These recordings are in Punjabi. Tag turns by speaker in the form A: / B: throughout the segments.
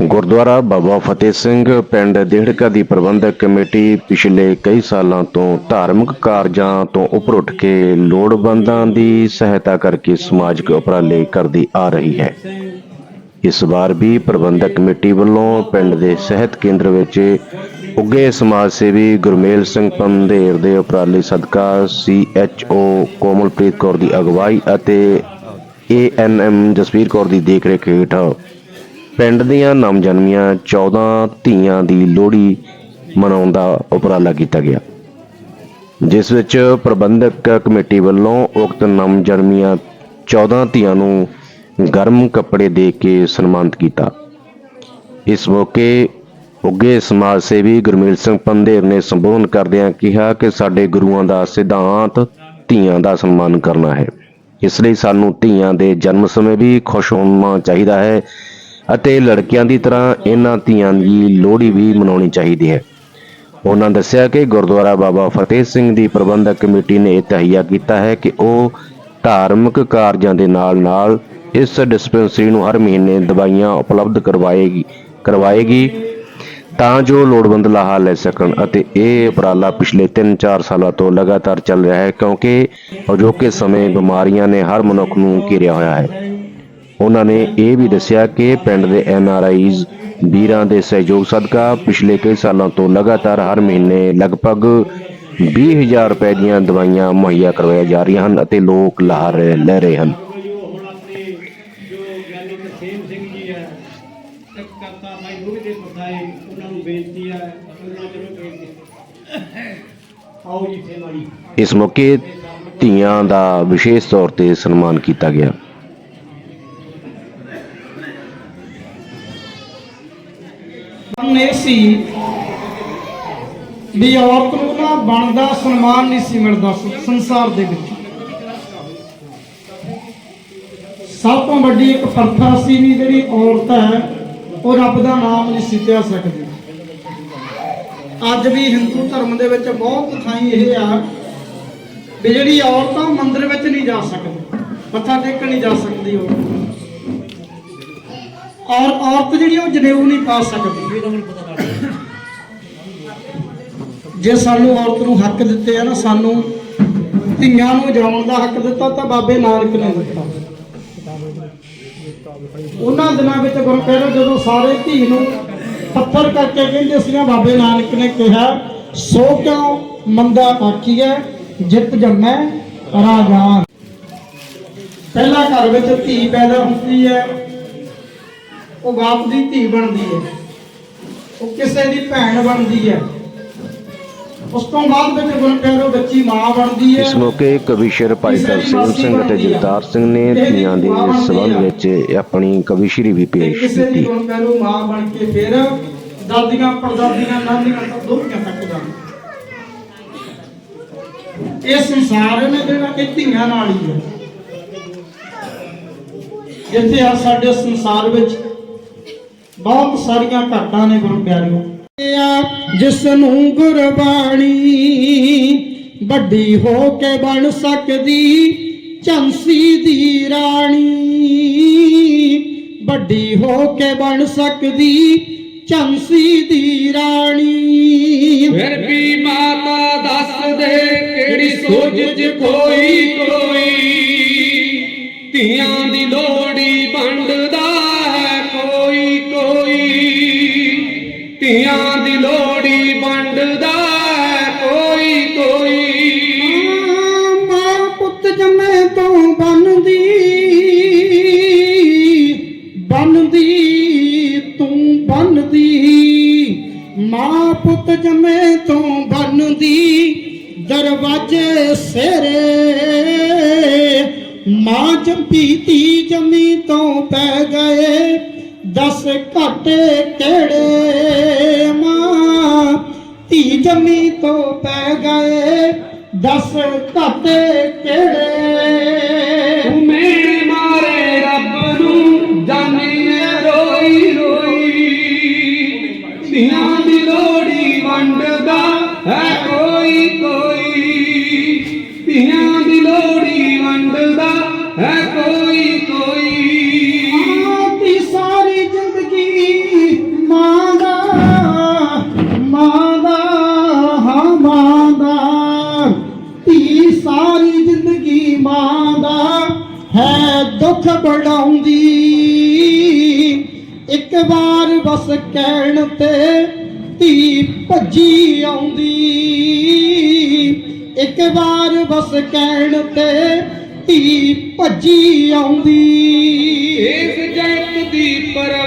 A: ਗੁਰਦੁਆਰਾ ਬਾਬਾ ਫਤਿਹ ਸਿੰਘ ਪਿੰਡ ਦੇਹੜਕਾ ਦੀ ਪ੍ਰਬੰਧਕ ਕਮੇਟੀ ਪਿਛਲੇ ਕਈ ਸਾਲਾਂ ਤੋਂ ਧਾਰਮਿਕ ਕਾਰਜਾਂ ਤੋਂ ਉੱਪਰ ਉੱਠ ਕੇ ਲੋੜਵੰਦਾਂ ਦੀ ਸਹਾਇਤਾ ਕਰਕੇ ਸਮਾਜਿਕ ਉਪਰਾਲੇ ਕਰਦੀ ਆ ਰਹੀ ਹੈ। ਇਸ ਵਾਰ ਵੀ ਪ੍ਰਬੰਧਕ ਕਮੇਟੀ ਵੱਲੋਂ ਪਿੰਡ ਦੇ ਸਿਹਤ ਕੇਂਦਰ ਵਿੱਚ ਉੱਗੇ ਸਮਾਜ ਸੇਵੀ ਗੁਰਮੇਲ ਸਿੰਘ ਪੰਧੇਰ ਦੇ ਉਪਰਾਲੇ ਸਦਕਾ ਸੀਐਚਓ ਕੋਮਲਪ੍ਰੀਤ ਕੌਰ ਦੀ ਅਗਵਾਈ ਅਤੇ ਏਐਨਐਮ ਜਸਵੀਰ ਕੌਰ ਦੀ ਦੇਖਰੇਖ ਹੇਠ ਪਿੰਡ ਦੀਆਂ ਨਵਜਨਮੀਆਂ 14 ਧੀਆਂ ਦੀ ਲੋਹੜੀ ਮਨਾਉਣ ਦਾ ਉਪਰਾਲਾ ਕੀਤਾ ਗਿਆ, ਜਿਸ ਵਿੱਚ ਪ੍ਰਬੰਧਕ ਕਮੇਟੀ ਵੱਲੋਂ ਉਕਤ ਨਵਜਨਮੀਆਂ 14 ਧੀਆਂ ਨੂੰ ਗਰਮ ਕੱਪੜੇ ਦੇ ਕੇ ਸਨਮਾਨਿਤ ਕੀਤਾ। ਇਸ ਮੌਕੇ ਉੱਗੇ ਸਮਾਜ ਸੇਵੀ ਗੁਰਮੀਤ ਸਿੰਘ ਪੰਧੇਰ ਨੇ ਸੰਬੋਧਨ ਕਰਦਿਆਂ ਕਿਹਾ ਕਿ ਸਾਡੇ ਗੁਰੂਆਂ ਦਾ ਸਿਧਾਂਤ ਧੀਆਂ ਦਾ ਸਨਮਾਨ ਕਰਨਾ ਹੈ। ਇਸ ਲਈ ਸਾਨੂੰ ਧੀਆਂ ਦੇ ਜਨਮ ਸਮੇਂ ਵੀ ਖੁਸ਼ ਹੋਣਾ ਚਾਹੀਦਾ ਹੈ ਅਤੇ ਲੜਕਿਆਂ ਦੀ ਤਰ੍ਹਾਂ ਇਹਨਾਂ ਧੀਆਂ ਦੀ ਲੋਹੜੀ ਵੀ ਮਨਾਉਣੀ ਚਾਹੀਦੀ ਹੈ। ਉਹਨਾਂ ਦੱਸਿਆ ਕਿ ਗੁਰਦੁਆਰਾ ਬਾਬਾ ਫਤਿਹ ਸਿੰਘ ਦੀ ਪ੍ਰਬੰਧਕ ਕਮੇਟੀ ਨੇ ਇਹ ਤਹਈਆ ਕੀਤਾ ਹੈ ਕਿ ਉਹ ਧਾਰਮਿਕ ਕਾਰਜਾਂ ਦੇ ਨਾਲ-ਨਾਲ ਇਸ ਡਿਸਪੈਂਸਰੀ ਨੂੰ ਹਰ ਮਹੀਨੇ ਦਵਾਈਆਂ ਉਪਲਬਧ ਕਰਵਾਏਗੀ ਕਰਵਾਏਗੀ ਤਾਂ ਜੋ ਲੋੜਵੰਦ ਲਾਹਾ ਲੈ ਸਕਣ ਅਤੇ ਇਹ ਉਪਰਾਲਾ ਪਿਛਲੇ 3-4 ਸਾਲਾਂ ਤੋਂ ਲਗਾਤਾਰ ਚੱਲ ਰਿਹਾ ਹੈ ਕਿਉਂਕਿ ਅਜੋਕੇ ਸਮੇਂ ਬਿਮਾਰੀਆਂ ਨੇ ਹਰ ਮਨੁੱਖ ਨੂੰ ਘੇਰਿਆ ਹੋਇਆ ਹੈ। ਉਹਨਾਂ ਨੇ ਇਹ ਵੀ ਦੱਸਿਆ ਕਿ ਪਿੰਡ ਦੇ ਐਨ ਆਰ ਆਈਜ਼ ਵੀਰਾਂ ਦੇ ਸਹਿਯੋਗ ਸਦਕਾ ਪਿਛਲੇ ਕਈ ਸਾਲਾਂ ਤੋਂ ਲਗਾਤਾਰ ਹਰ ਮਹੀਨੇ ਲਗਭਗ 20000 ਰੁਪਏ ਦੀਆਂ ਦਵਾਈਆਂ ਮੁਹੱਈਆ ਕਰਵਾਈਆਂ ਜਾ ਰਹੀਆਂ ਹਨ ਅਤੇ ਲੋਕ ਲਾਹਾ ਲੈ ਰਹੇ ਹਨ।
B: ਕਰਤਾ ਭਾਈ ਦੇ ਪਤਾਏ ਉਹਨਾਂ ਨੂੰ ਬੇਨਤੀ ਹੈ ਉਹਨਾਂ ਨੂੰ ਬੇਨਤੀ ਆਓ ਜੀ ਸੇਵਾਲੀ
A: ਇਸ ਮੌਕੇ ਧੀਆਂ ਦਾ ਵਿਸ਼ੇਸ਼ ਤੌਰ ਤੇ ਸਨਮਾਨ ਕੀਤਾ ਗਿਆ।
C: ਸੀ ਵੀ ਔਰਤ ਨੂੰ ਨਾ ਬਣਦਾ ਸਨਮਾਨ ਨਹੀਂ ਸੀ ਮਿਲਦਾ ਸੰਸਾਰ ਦੇ ਵਿੱਚ। ਸਭ ਤੋਂ ਵੱਡੀ ਇੱਕ ਪ੍ਰਥਾ ਸੀ ਵੀ ਜਿਹੜੀ ਔਰਤ ਹੈ, ਉਹ ਰੱਬ ਦਾ ਨਾਮ ਨਹੀਂ ਸੀ ਤੇ ਸਕਦੀ। ਅੱਜ ਵੀ ਹਿੰਦੂ ਧਰਮ ਦੇ ਵਿੱਚ ਬਹੁਤ ਥਾਈ ਇਹ ਆ ਵੀ ਜਿਹੜੀ ਔਰਤ ਆ, ਉਹ ਮੰਦਿਰ ਵਿੱਚ ਨਹੀਂ ਜਾ ਸਕਦੀ। ਮੱਥਾ ਟੇਕਣ ਨਹੀਂ ਜਾ ਸਕਦੀ ਉਹ। ਔਰ ਔਰਤ ਜਿਹੜੀ ਉਹ ਜਨੇਊ ਨਹੀਂ ਪਾ ਸਕਦੀ। ਜੇ ਸਾਨੂੰ ਔਰਤ ਨੂੰ ਹੱਕ ਦਿੱਤੇ ਆ ਨਾ ਸਾਨੂੰ ਧੀਆਂ ਨੂੰ ਜਾਣ ਦਾ ਹੱਕ ਦਿੱਤਾ ਤਾਂ ਬਾਬੇ ਨਾਨਕ ਨੇ ਦਿੱਤਾ। ਉਹਨਾਂ ਦਿਨਾਂ ਵਿੱਚ ਗੁਰੂ ਕਹਿੰਦੇ ਜਦੋਂ ਸਾਰੇ ਧੀ ਨੂੰ ਪੱਥਰ ਕਰਕੇ ਕਹਿੰਦੇ ਸੀਗਾ ਬਾਬੇ ਨਾਨਕ ਨੇ ਕਿਹਾ ਸੋ ਕਿਉ ਮੰਦਾ ਆਖੀਐ ਜਿਤ ਜੰਮੈ ਰਾਜਾਨ ਪਹਿਲਾ ਘਰ ਵਿੱਚ ਧੀ ਪੈਦਾ ਹੁੰਦੀ ਹੈ ਉਹ ਬਾਪ ਦੀ ਧੀ ਬਣਦੀ ਹੈ। ਉਹ ਕਿਸੇ ਦੀ ਭੈਣ ਬਣਦੀ ਹੈ। ਉਸ ਤੋਂ ਬਾਅਦ ਵਿੱਚ ਗੁਰੂ ਪਿਆਰੋ ਬੱਚੀ ਮਾਂ ਬਣਦੀ ਹੈ।
A: ਇਸ ਮੌਕੇ ਕਵੀਸ਼ਰ ਭਾਈ ਤਰਸੇਮ ਸਿੰਘ ਅਤੇ ਜਗਤਾਰ ਸਿੰਘ ਨੇ ਧੀਆਂ ਦੇ ਸਬੰਧ ਵਿੱਚ ਆਪਣੀ ਕਵੀਸ਼ਰੀ ਵੀ ਪੇਸ਼
C: ਕਿਸੇ ਦੀ
A: ਕੀਤੀ।
C: ਗੁਰੂ ਪਿਆਰੋ ਮਾਂ ਬਣ ਕੇ ਫਿਰ ਦਾਦੀਆਂ ਪੜਦਾਦੀਆਂ ਨਾਨੀਆਂ ਤੱਕ ਦੋਹੀਆਂ ਤੱਕ ਜਾਂਦੀ ਇਹ ਸੰਸਾਰ ਨੇ ਜਿਹੜਾ ਇਹ ਧੀਆਂ ਨਾਲ ਹੀ ਹੈ। ਜਿੱਥੇ ਆ ਸਾਡੇ ਸੰਸਾਰ ਵਿੱਚ ਬਹੁਤ ਸਾਰੀਆਂ ਘਾਟਾਂ ਨੇ ਗੁਰੂ ਪਿਆਰਿਓ। ਜਿਸ ਨੂੰ ਗੁਰਬਾਣੀ ਵੱਡੀ ਹੋ ਕੇ ਬਣ ਸਕਦੀ ਝਾਂਸੀ ਦੀ ਰਾਣੀ। ਵੱਡੀ ਹੋ ਕੇ ਬਣ ਸਕਦੀ ਝਾਂਸੀ ਦੀ ਰਾਣੀ।
D: ਫਿਰ ਵੀ ਮਾਤਾ ਦੱਸ ਦੇ ਕਿਹੜੀ ਸੋਝ ਚ ਕੋਈ ਕੋਈ। ਧੀਆਂ ਦੀ ਲੋੜੀ ਵੰਡਦਾ ਧੀਆਂ ਦੀ ਲੋੜੀ ਵੰਡਦਾ ਕੋਈ ਕੋਈ।
C: ਮਾਂ ਪੁੱਤ ਜੰਮੇ ਤੋਂ ਬਣਦੀ ਬਣਦੀ, ਤੂੰ ਬਣਦੀ। ਮਾਂ ਪੁੱਤ ਜੰਮੇ ਤੋਂ ਬਣਦੀ, ਦਰਵਾਜ਼ੇ ਸਿਰੇ। ਮਾਂ ਜੰਪੀ ਤੀ ਜੰਮੀ ਤੋਂ ਪੈ ਗਏ, ਦਸ ਘਾਟੇ ਕਿਹੜੇ? ਜੰਮੀ ਤੋਂ ਪੈ ਗਏ। ਦਸ ਘਾਟੇ ਕਿਹੜੇ ਦੁੱਖ ਬੜਾਉਂਦੀ ਇੱਕ ਵਾਰ ਬਸ ਕਹਿਣ ਤੇ ਧੀ ਭੱਜੀ ਆਉਂਦੀ। ਇੱਕ ਵਾਰ ਬਸ ਕਹਿਣ ਤੇ ਧੀ ਭੱਜੀ ਆਉਂਦੀ।
D: ਇਸ ਜਗਤ ਦੀ ਪਰਵਾਹ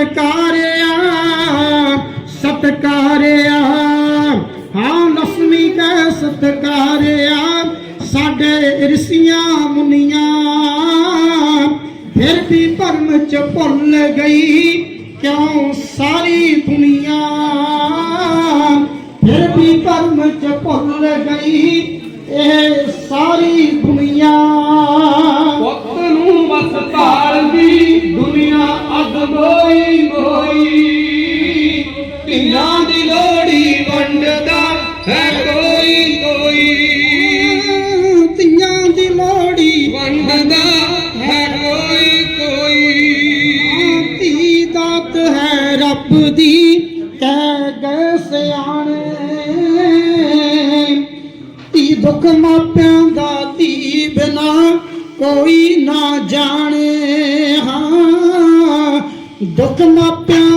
C: ਸਤਕਾਰਿਆ ਸਤਕਾਰਿਆ। ਹਾਂ ਲక్ష్ਮੀ ਕੈ ਸਤਕਾਰਿਆ, ਸਾਡੇ ਰਿਸ਼ੀਆਂ ਮੁਨੀਆਂ। ਫਿਰ ਵੀ ਭਰਮ ਚ ਭੁੱਲ ਗਈ, ਕਿਉਂ ਸਾਰੀ ਦੁਨੀਆ? ਫਿਰ ਵੀ ਭਰਮ ਚ ਭੁੱਲ ਗਈ, ਇਹ ਸਾਰੀ ਦੁਨੀਆ। ਦੁੱਖ ਮਾਪਿਆਂ ਦਾ ਧੀ ਬਿਨਾ ਕੋਈ ਨਾ ਜਾਣੇ। ਹਾਂ ਦੁੱਖ ਮਾਪਿਆਂ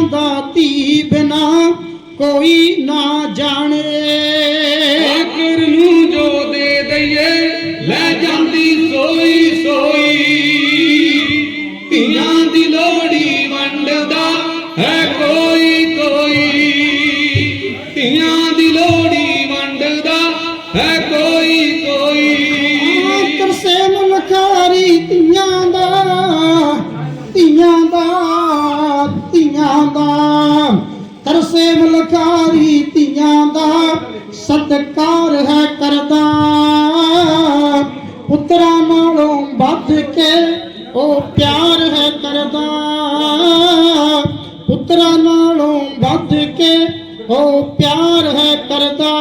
C: ਸਤਕਾਰ ਹੈ ਕਰਦਾ। ਪੁੱਤਰਾਂ ਨਾਲੋਂ ਵੱਧ ਕੇ ਉਹ ਪਿਆਰ ਹੈ ਕਰਦਾ। ਪੁੱਤਰਾਂ ਨਾਲੋਂ ਵੱਧ ਕੇ ਉਹ ਪਿਆਰ ਹੈ ਕਰਦਾ।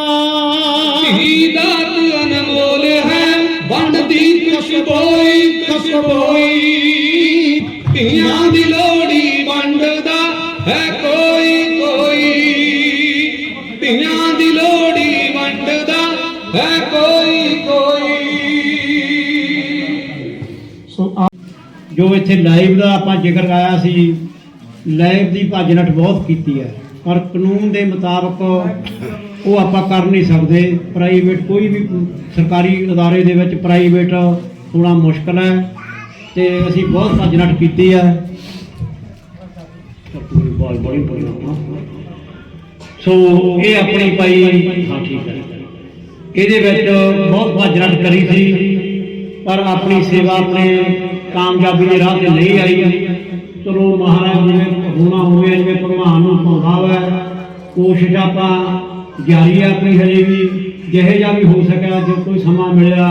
D: ਧੀ ਅਨਮੋਲ ਹੈ। ਵੰਡਦੀ ਕਸਬੋਈ ਕਸਬੋਈ ਹੈ ਕੋਈ ਕੋਈ।
B: ਸੋ ਆ- ਜੋ ਇੱਥੇ ਲਾਈਵ ਦਾ ਆਪਾਂ ਜ਼ਿਕਰ ਆਇਆ ਸੀ ਲਾਈਵ ਦੀ ਭੱਜ ਨੱਠ ਬਹੁਤ ਕੀਤੀ ਹੈ ਪਰ ਕਾਨੂੰਨ ਦੇ ਮੁਤਾਬਕ ਉਹ ਆਪਾਂ ਕਰ ਨਹੀਂ ਸਕਦੇ। ਪ੍ਰਾਈਵੇਟ ਕੋਈ ਵੀ ਸਰਕਾਰੀ ਅਦਾਰੇ ਦੇ ਵਿੱਚ ਪ੍ਰਾਈਵੇਟ ਹੋਣਾ ਮੁਸ਼ਕਲ ਹੈ ਤੇ ਅਸੀਂ ਬਹੁਤ ਭੱਜ ਨੱਠ ਕੀਤੀ ਹੈ। ਸੋ ਇਹ ਆਪਣੀ ਭਾਈ ਹਾਂ ਠੀਕ ਹੈ। ਇਹਦੇ ਵਿੱਚ ਬਹੁਤ ਭੱਜ ਨੱਠ ਕਰੀ ਸੀ, ਪਰ ਆਪਣੀ ਸੇਵਾ ਆਪਣੇ ਕਾਮਯਾਬੀ ਦੇ ਰਾਹ ਤੇ ਨਹੀਂ ਆਈ। ਚਲੋ ਮਹਾਰਾਜ ਜਿਵੇਂ ਹੋਣਾ ਹੋਵੇ, ਜਿਵੇਂ ਭਗਵਾਨ ਨੂੰ ਭਾਉਂਦਾ ਹੈ ਕੋਸ਼ਿਸ਼ ਆਪਾਂ ਜਾਰੀ ਹੈ ਆਪਣੀ ਹਜੇ ਵੀ, ਜਿਹੇ ਜਿਹਾ ਵੀ ਹੋ ਸਕਿਆ, ਜੋ ਕੋਈ ਸਮਾਂ ਮਿਲਿਆ,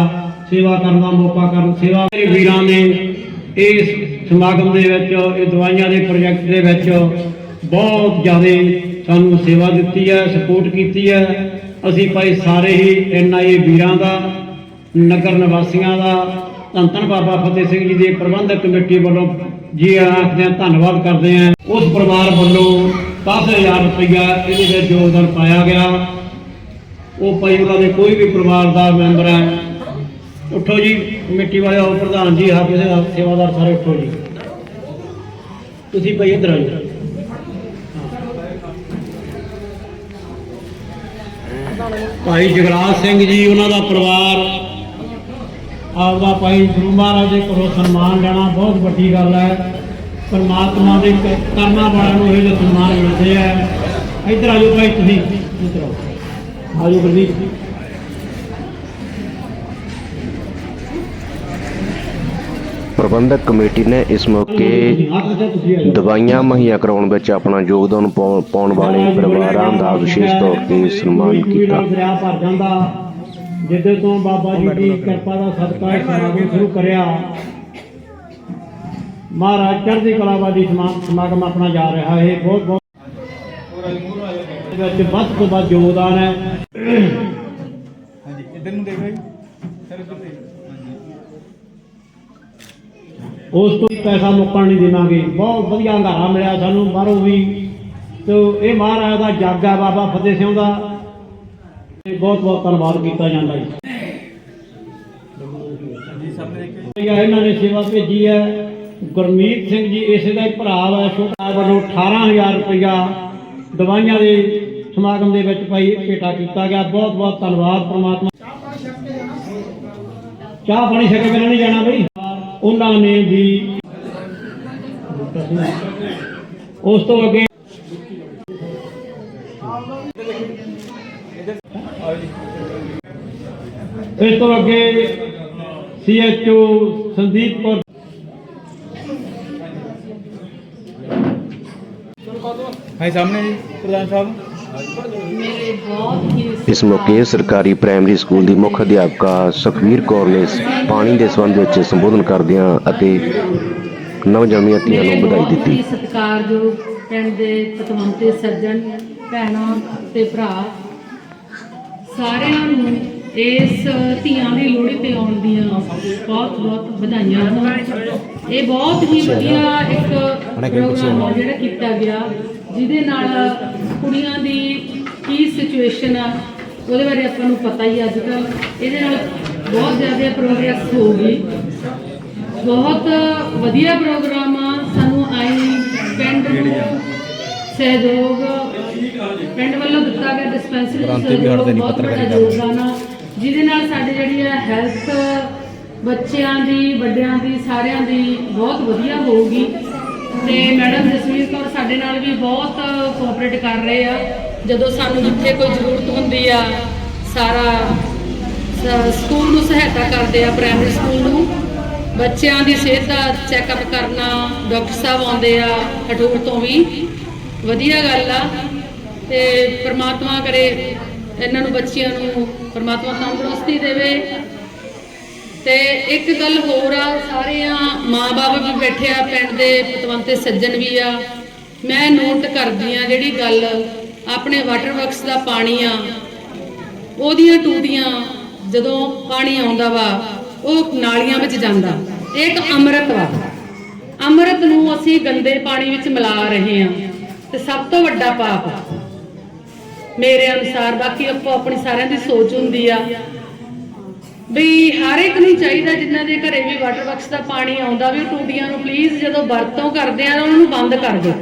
B: ਸੇਵਾ ਕਰਨ ਦਾ ਮੌਕਾ ਕਰਨ, ਸੇਵਾ ਮੇਰੇ ਵੀਰਾਂ ਨੇ, ਇਸ ਸਮਾਗਮ ਦੇ ਵਿੱਚ, ਇਹ ਦਵਾਈਆਂ ਦੇ ਪ੍ਰੋਜੈਕਟ ਦੇ ਵਿੱਚ ਬਹੁਤ ਜ਼ਿਆਦਾ ਸਾਨੂੰ ਸੇਵਾ ਦਿੱਤੀ ਹੈ, ਸਪੋਰਟ ਕੀਤੀ ਹੈ। ਅਸੀਂ ਭਾਈ ਸਾਰੇ ਹੀ ਐਨਆਈਏ ਵੀਰਾਂ ਦਾ ਨਗਰ ਨਿਵਾਸੀਆਂ ਦਾ ਧੰਨ ਧੰਨ ਬਾਬਾ ਫਤਿਹ ਸਿੰਘ ਜੀ ਦੇ ਪ੍ਰਬੰਧਕ ਕਮੇਟੀ ਵੱਲੋਂ ਜੀ ਆਖਦੇ ਹਾਂ ਧੰਨਵਾਦ ਕਰਦੇ ਹਾਂ। ਉਸ ਪਰਿਵਾਰ ਵੱਲੋਂ 10000 ਰੁਪਇਆ ਇਹਦੇ ਵਿੱਚ ਯੋਗਦਾਨ ਪਾਇਆ ਗਿਆ। ਉਹ ਭਾਈ ਉਹਨਾਂ ਦੇ ਕੋਈ ਵੀ ਪਰਿਵਾਰ ਦਾ ਮੈਂਬਰ ਹੈ। ਉੱਠੋ ਜੀ ਕਮੇਟੀ ਵਾਲੇ ਆਓ ਪ੍ਰਧਾਨ ਜੀ ਹਾਫਿਜ਼ ਸਾਹਿਬ, ਸੇਵਾਦਾਰ ਸਾਰੇ ਉੱਠੋ ਜੀ। ਤੁਸੀਂ ਭਾਈ ਇੱਧਰ ਆ ਭਾਈ ਜਗਰਾਜ ਸਿੰਘ ਜੀ, ਉਹਨਾਂ ਦਾ ਪਰਿਵਾਰ, ਆਪਦਾ ਭਾਈ ਗੁਰੂ ਮਹਾਰਾਜ ਦੇ ਕੋਲੋਂ ਸਨਮਾਨ ਲੈਣਾ ਬਹੁਤ ਵੱਡੀ ਗੱਲ ਹੈ। ਪਰਮਾਤਮਾ ਦੇ ਕ- ਕਰਮਾਂ ਵਾਲਿਆਂ ਨੂੰ ਇਹ ਸਨਮਾਨ ਮਿਲਦੇ ਆ। ਇੱਧਰ ਆ ਭਾਈ ਤੁਸੀਂ। ਇੱਧਰ ਆਓ। ਆ ਜਾਓ ਗੁਰਦੀਪ।
A: ਪ੍ਰਬੰਧਕ ਕਮੇਟੀ ਨੇ ਇਸ ਮੌਕੇ ਦਵਾਈਆਂ ਮੁਹੱਈਆ ਕਰਾਉਣ ਵਿੱਚ ਆਪਣਾ ਯੋਗਦਾਨ ਪਾਉ- ਪਾਉਣ ਵਾਲੇ ਪਰਿਵਾਰਾਂ ਦਾ ਵਿਸ਼ੇਸ਼ ਤੌਰ ਤੇ ਸਨਮਾਨ ਕੀਤਾ।
B: ਦਰਿਆ ਭਰ ਜਾਂਦਾ ਜਿੱਦੇ ਤੋਂ ਬਾਬਾ ਜੀ ਦੀ ਕਿਰਪਾ ਦਾ ਸਦਕਾ ਇਹ ਸਮਾਗਮ ਸ਼ੁਰੂ ਕਰਿਆ ਮਹਾਰਾਜ ਚੜ੍ਹਦੀ ਕਲਾ ਵਾਲੀ ਸਮਾ- ਸਮਾਗਮ ਆਪਣਾ ਜਾ ਰਿਹਾ ਹੈ। ਬਹੁਤ ਬਹੁਤ ਇਹਦੇ ਵਿੱਚ ਵੱਧ ਤੋਂ ਵੱਧ ਯੋਗਦਾਨ ਹੈ।
E: ਇੱਧਰ ਨੂੰ ਦੇਖੋ ਜੀ ਸਰ ਇੱਧਰ ਦੇਖੋ
B: ਉਸ ਤੋਂ ਪੈਸਾ ਮੁੱਕਣ ਨਹੀਂ ਦੇਵਾਂਗੇ। ਬਹੁਤ ਵਧੀਆ ਹੰਗਾਰਾ ਮਿਲਿਆ ਸਾਨੂੰ ਬਾਹਰੋਂ ਵੀ। ਤੇ ਇਹ ਮਹਾਰਾਜ ਦਾ ਜੱਗ ਹੈ ਬਾਬਾ ਫਤਿਹ ਸਿੰਘ ਦਾ। ਬਹੁਤ ਬਹੁਤ ਧੰਨਵਾਦ ਕੀਤਾ ਜਾਂਦਾ ਜੀ। ਇਹਨਾਂ ਨੇ ਸੇਵਾ ਭੇਜੀ ਹੈ। ਗੁਰਮੀਤ ਸਿੰਘ ਜੀ, ਇਸੇ ਦਾ ਹੀ ਭਰਾ ਹੈ ਛੋਟਾ ਵੱਲੋਂ 18000 ਰੁਪਇਆ ਦਵਾਈਆਂ ਦੇ ਸਮਾਗਮ ਦੇ ਵਿੱਚ ਭਾਈ ਭੇਟਾ ਕੀਤਾ ਗਿਆ। ਬਹੁਤ ਬਹੁਤ ਧੰਨਵਾਦ, ਪ੍ਰਮਾਤਮਾ। ਚਾਹ ਪਾਣੀ ਛਕ ਕੇ ਪਹਿਲਾਂ ਨਹੀਂ ਜਾਣਾ ਬਈ? ਉਹਨਾਂ ਨੇ ਵੀ ਉਸ ਤੋਂ ਅੱਗੇ ਇਸ ਤੋਂ ਅੱਗੇ ਸੀਐਚਓ ਸੰਦੀਪ ਕੌਰ
E: ਹਾਂ ਸਾਹਮਣੇ ਜੀ, ਪ੍ਰਧਾਨ ਸਾਹਿਬ।
A: ਇਸ ਮੌਕੇ ਸਰਕਾਰੀ ਪ੍ਰਾਇਮਰੀ ਸਕੂਲ ਦੀ ਮੁੱਖ ਅਧਿਆਪਕਾ ਸੁਖਵੀਰ ਕੌਰ ਨੇ ਪਾਣੀ ਦੇ ਸੰਬੰਧ ਵਿੱਚ ਸੰਬੋਧਨ ਕਰਦਿਆਂ ਅਤੇ ਨਵਜੰਮੀਆਂ ਧੀਆਂ ਨੂੰ ਵਧਾਈ ਦਿੱਤੀ।
F: ਸਤਿਕਾਰਯੋਗ ਪਿੰਡ ਦੇ ਪਤਵੰਤੇ ਸੱਜਣ ਭੈਣਾਂ ਤੇ ਭਰਾ ਸਾਰਿਆਂ ਨੂੰ ਇਸ ਧੀਆਂ ਦੀ ਲੋਹੜੀ ਤੇ ਆਉਣ ਦੀਆਂ ਬਹੁਤ ਬਹੁਤ ਵਧਾਈਆਂ। ਹਨ ਇਹ ਬਹੁਤ ਹੀ ਵਧੀਆ ਇੱਕ ਪ੍ਰੋਗਰਾਮ ਜਿਹੜਾ ਕੀਤਾ ਗਿਆ ਜਿਹਦੇ ਨਾਲ ਕੁੜੀਆਂ ਦੀ ਕੀ ਸਿਚੁਏਸ਼ਨ ਆ ਉਹਦੇ ਬਾਰੇ ਆਪਾਂ ਨੂੰ ਪਤਾ ਹੀ ਅੱਜ ਕੱਲ੍ਹ। ਇਹਦੇ ਨਾਲ ਬਹੁਤ ਜ਼ਿਆਦਾ ਪ੍ਰੋਗਰੈਸ ਹੋਊਗੀ ਬਹੁਤ ਵਧੀਆ ਪ੍ਰੋਗਰਾਮ ਆ। ਸਾਨੂੰ ਆਈ ਪਿੰਡ ਨੂੰ ਸਹਿਯੋਗ ਪਿੰਡ ਵੱਲੋਂ ਦਿੱਤਾ ਗਿਆ ਡਿਸਪੈਂਸਰੀ ਦਾ ਸਹਿਯੋਗ ਬਹੁਤ ਵੱਡਾ ਯੋਗਦਾਨ ਆ। ਜਿਹਦੇ ਨਾਲ ਸਾਡੇ ਜਿਹੜੀ ਆ ਹੈਲਥ ਬੱਚਿਆਂ ਦੀ ਵੱਡਿਆਂ ਦੀ ਸਾਰਿਆਂ ਦੀ ਬਹੁਤ ਵਧੀਆ ਹੋਊਗੀ। ਤੇ ਮੈਡਮ ਜਸਵੀਰ ਕੌਰ ਸਾਡੇ ਨਾਲ ਵੀ ਬਹੁਤ ਕੋਆਪਰੇਟ ਕਰ ਰਹੇ ਆ। ਜਦੋਂ ਸਾਨੂੰ ਜਿੱਥੇ ਕੋਈ ਜ਼ਰੂਰਤ ਹੁੰਦੀ ਆ, ਸਾਰਾ ਸਕੂਲ ਨੂੰ ਸਹਾਇਤਾ ਕਰਦੇ ਆ ਪ੍ਰਾਇਮਰੀ ਸਕੂਲ ਨੂੰ। ਬੱਚਿਆਂ ਦੀ ਸਿਹਤ ਦਾ ਚੈੱਕਅਪ ਕਰਨਾ, ਡਾਕਟਰ ਸਾਹਿਬ ਆਉਂਦੇ ਆ ਹਟੂਰ ਤੋਂ ਵੀ। ਵਧੀਆ ਗੱਲ ਆ। ਤੇ ਪ੍ਰਮਾਤਮਾ ਕਰੇ ਇਹਨਾਂ ਨੂੰ ਬੱਚਿਆਂ ਨੂੰ ਪ੍ਰਮਾਤਮਾ ਤੰਦਰੁਸਤੀ ਦੇਵੇ। ਤੇ ਇੱਕ ਗੱਲ ਹੋਰ ਆ, ਸਾਰਿਆਂ ਮਾਂ-ਬਾਪ ਵੀ ਬੈਠੇ ਆ, ਪਿੰਡ ਦੇ ਪਤਵੰਤੇ ਸੱਜਣ ਵੀ ਆ। ਮੈਂ ਨੋਟ ਕਰਦੀ ਆ ਜਿਹੜੀ ਗੱਲ ਆਪਣੇ ਵਾਟਰ ਵਰਕਸ ਦਾ ਪਾਣੀ ਆ, ਉਹਦੀਆਂ ਟੂਟੀਆਂ ਜਦੋਂ ਪਾਣੀ ਆਉਂਦਾ ਵਾ, ਉਹ ਨਾਲੀਆਂ ਵਿੱਚ ਜਾਂਦਾ। ਇਹ ਇੱਕ ਅੰਮ੍ਰਿਤ ਵਾ। ਅੰਮ੍ਰਿਤ ਨੂੰ ਅਸੀਂ ਗੰਦੇ ਪਾਣੀ ਵਿੱਚ ਮਿਲਾ ਰਹੇ ਹਾਂ। ਤੇ ਸਭ ਤੋਂ ਵੱਡਾ ਪਾਪ ਆ। ਮੇਰੇ ਅਨੁਸਾਰ, ਬਾਕੀ ਆਪੋ ਆਪਣੀ ਸਾਰਿਆਂ ਦੀ ਸੋਚ ਹੁੰਦੀ ਆ, ਵੀ ਹਰ ਇੱਕ ਨੂੰ ਚਾਹੀਦਾ ਜਿਨ੍ਹਾਂ ਦੇ ਘਰੇ ਵੀ ਵਾਟਰ ਵਰਕਸ ਦਾ ਪਾਣੀ ਆਉਂਦਾ ਵੀ ਉਹ ਟੂਟੀਆਂ ਨੂੰ ਪਲੀਜ਼ ਜਦੋਂ ਵਰਤੋਂ ਕਰਦੇ ਆ ਤਾਂ ਉਹਨਾਂ ਨੂੰ ਬੰਦ ਕਰ ਦਿਓ।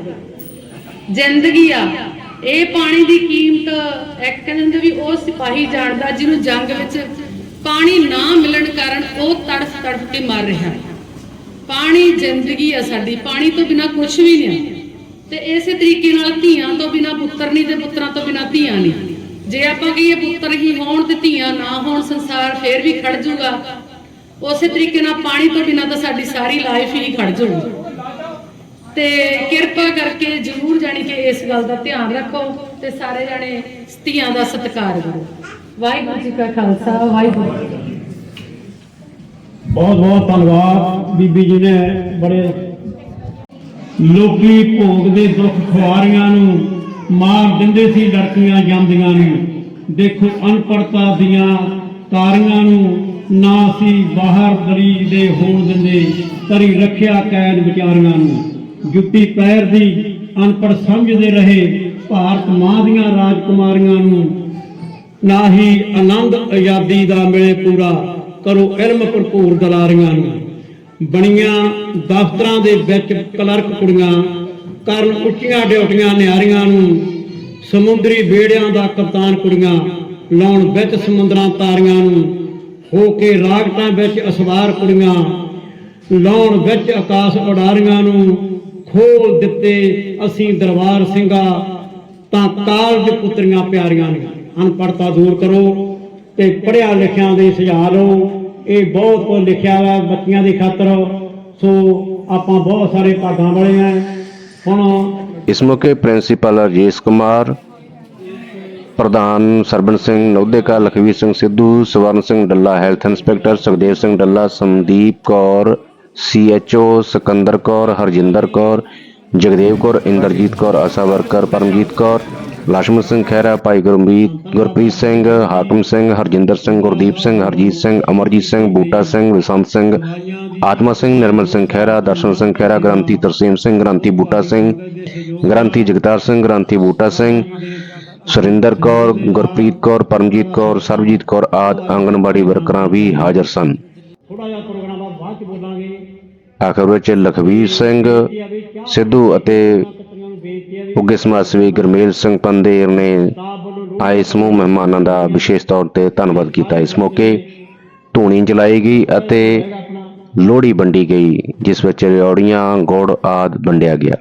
F: ਜ਼ਿੰਦਗੀ ਆ। ਇਹ ਪਾਣੀ ਦੀ ਕੀਮਤ ਇੱਕ ਕਹਿੰਦੇ ਵੀ ਉਹ ਸਿਪਾਹੀ ਜਾਣਦਾ ਜਿਹਨੂੰ ਜੰਗ ਵਿੱਚ ਪਾਣੀ ਨਾ ਮਿਲਣ ਕਾਰਨ ਉਹ ਤੜਫ ਤੜਫ ਕੇ ਮਰ ਰਿਹਾ। ਹੈ ਪਾਣੀ ਜ਼ਿੰਦਗੀ ਆ ਸਾਡੀ, ਪਾਣੀ ਤੋਂ ਬਿਨਾ ਕੁਝ ਵੀ ਨਹੀਂ। ਤੇ ਇਸੇ ਤਰੀਕੇ ਨਾਲ ਧੀਆਂ ਤੋਂ ਬਿਨਾ ਪੁੱਤਰ ਨਹੀਂ ਤੇ ਪੁੱਤਰਾਂ ਤੋਂ ਬਿਨਾ ਧੀਆਂ ਨਹੀਂ। ਜੇ ਆਪਾਂ ਕਹੀਏ ਪੁੱਤਰ ਹੀ ਹੋਣ ਤੇ ਧੀਆਂ ਨਾ ਹੋਣ, ਸੰਸਾਰ ਫੇਰ ਵੀ ਖੜ ਜਾਊਗਾ ਉਸੇ ਤਰੀਕੇ ਨਾਲ ਪਾਣੀ ਤੋਂ ਬਿਨਾ ਤਾਂ ਸਾਡੀ ਸਾਰੀ ਲਾਈਫ ਹੀ ਖੜ ਜਾਊਗੀ। ਤੇ ਕਿਰਪਾ ਕਰਕੇ ਜਰੂਰ ਜਾਣੀ ਕਿ ਇਸ ਗੱਲ ਦਾ ਧਿਆਨ ਰੱਖੋ ਤੇ ਸਾਰੇ ਜਾਣੇ ਧੀਆਂ ਦਾ ਸਤਿਕਾਰ ਕਰੋ। ਵਾਹਿਗੁਰੂ ਜੀ ਕਾ ਖਾਲਸਾ, ਵਾਹਿਗੁਰੂ
B: ਬਹੁਤ ਬਹੁਤ ਧੰਨਵਾਦ ਬੀਬੀ ਜੀ ਨੇ ਬੜੇ ਲੋਕੀ ਭੋਗ ਦੇ ਦੁੱਖ ਖੁਆਰੀਆਂ ਨੂੰ ਮਾਰ ਦਿੰਦੇ ਸੀ, ਲੜਕੀਆਂ ਜਾਂਦੀਆਂ ਨੂੰ। ਦੇਖੋ ਅਨਪੜਤਾ ਦੀਆਂ ਤਾਰੀਆਂ ਨੂੰ ਨਾ ਸੀ ਬਾਹਰ ਦਰੀ ਦੇ ਹੋਣ ਦਿੰਦੇ ਤਰੀ ਰੱਖਿਆ ਕੈਦ ਵਿਚਾਰੀਆਂ ਨੂੰ। ਜੁੱਤੀ ਪੈਰ ਦੀ ਅਨਪੜ ਸਮਝਦੇ ਰਹੇ ਭਾਰਤ ਮਾਂ ਦੀਆਂ ਰਾਜਕੁਮਾਰੀਆਂ ਨੂੰ। ਨਾ ਹੀ ਆਨੰਦ ਆਜ਼ਾਦੀ ਦਾ ਮਿਲੇ ਪੂਰਾ ਕਰੋ ਇਲਮ ਭਰਪੂਰ ਦਲਾਰੀਆਂ ਨੂੰ। ਬਣੀਆਂ ਦਫ਼ਤਰਾਂ ਦੇ ਵਿੱਚ ਕਲਰਕ ਕੁੜੀਆਂ ਕਰਨ ਉੱਚੀਆਂ ਡਿਊਟੀਆਂ ਨਿਆਰੀਆਂ ਨੂੰ। ਸਮੁੰਦਰੀ ਬੇੜਿਆਂ ਦਾ ਕਪਤਾਨ ਕੁੜੀਆਂ ਲਾਉਣ ਵਿੱਚ ਸਮੁੰਦਰਾਂ ਤਾਰੀਆਂ ਨੂੰ। ਹੋ ਕੇ ਰਾਗਟਾਂ ਵਿੱਚ ਅਸਵਾਰ ਕੁੜੀਆਂ ਲਾਉਣ ਵਿੱਚ ਆਕਾਸ਼ ਉਡਾਰੀਆਂ ਨੂੰ। ਖੋਲ ਦਿੱਤੇ ਅਸੀਂ ਦਰਬਾਰ ਸਿੰਘਾ, ਤਾਂ ਕਾਲਜ ਪੁੱਤਰੀਆਂ ਪਿਆਰੀਆਂ ਨੇ। ਅਨਪੜਤਾ ਦੂਰ ਕਰੋ ਤੇ ਪੜਿਆ ਲਿਖਿਆਂ ਦੇ ਸੁਝਾਅ ਲਓ। ਇਹ ਬਹੁਤ ਕੁਝ ਲਿਖਿਆ ਹੋਇਆ ਬੱਚੀਆਂ ਦੀ ਖਾਤਰ। ਸੋ ਆਪਾਂ ਬਹੁਤ ਸਾਰੇ ਭਾਗਾਂ ਵਾਲੇ ਆ। ਹੁਣ
A: ਇਸ ਮੌਕੇ ਪ੍ਰਿੰਸੀਪਲ ਰਜੇਸ਼ ਕੁਮਾਰ, ਪ੍ਰਧਾਨ Sarban Singh Naudeka Lakhvir Singh Sidhu, Swaran Singh Dalla, health inspector Sukhdev Singh Dalla, Sandeep Kaur C H O Sikandar Kaur Harjinder Kaur Jagdev Kaur Inderjit Kaur ASHA worker Paramjit کور لاشمن سنگھ کھیرا پائی گرمبیت گرپریت سنگھ حاکم سنگھ ہرجندر سنگھ گردیپ سنگھ ہرجیت سنگھ امرجیت سنگھ بوٹا سنگھ وسانت سنگھ آتما سنگھ نرمل سنگھ کھیرا درشن سنگھ کھیرا گرنتھی ترسیم سنگھ گرنتھی بوٹا سنگھ گرنتھی جگتار سنگھ گرنتھی بوٹا سنگھ سرندر کور گرپریت کور پرمجیت کور سربجیت کور
B: آد آنگن باڑی ورکران بھی حاضر سن
A: ਆਖਰ ਵਿੱਚ ਲਖਵੀਰ ਸਿੰਘ ਸਿੱਧੂ ਅਤੇ
B: ਕੱਤਰੀਆਂ ਨੂੰ
A: ਉੱਗੇ ਸਮਾਜ ਸੇਵੀ ਗੁਰਮੇਲ ਸਿੰਘ ਪੰਦੇਰ ਨੇ ਆਏ ਸਮੂਹ ਮਹਿਮਾਨਾਂ ਦਾ ਵਿਸ਼ੇਸ਼ ਤੌਰ ਤੇ ਧੰਨਵਾਦ ਕੀਤਾ। ਇਸ ਮੌਕੇ ਧੂਣੀ ਜਲਾਈ ਗਈ ਅਤੇ ਲੋਹੜੀ ਵੰਡੀ ਗਈ, ਜਿਸ ਵਿੱਚ ਰਿਓੜੀਆਂ, ਗੁੜ ਆਦ ਵੰਡਿਆ ਗਿਆ।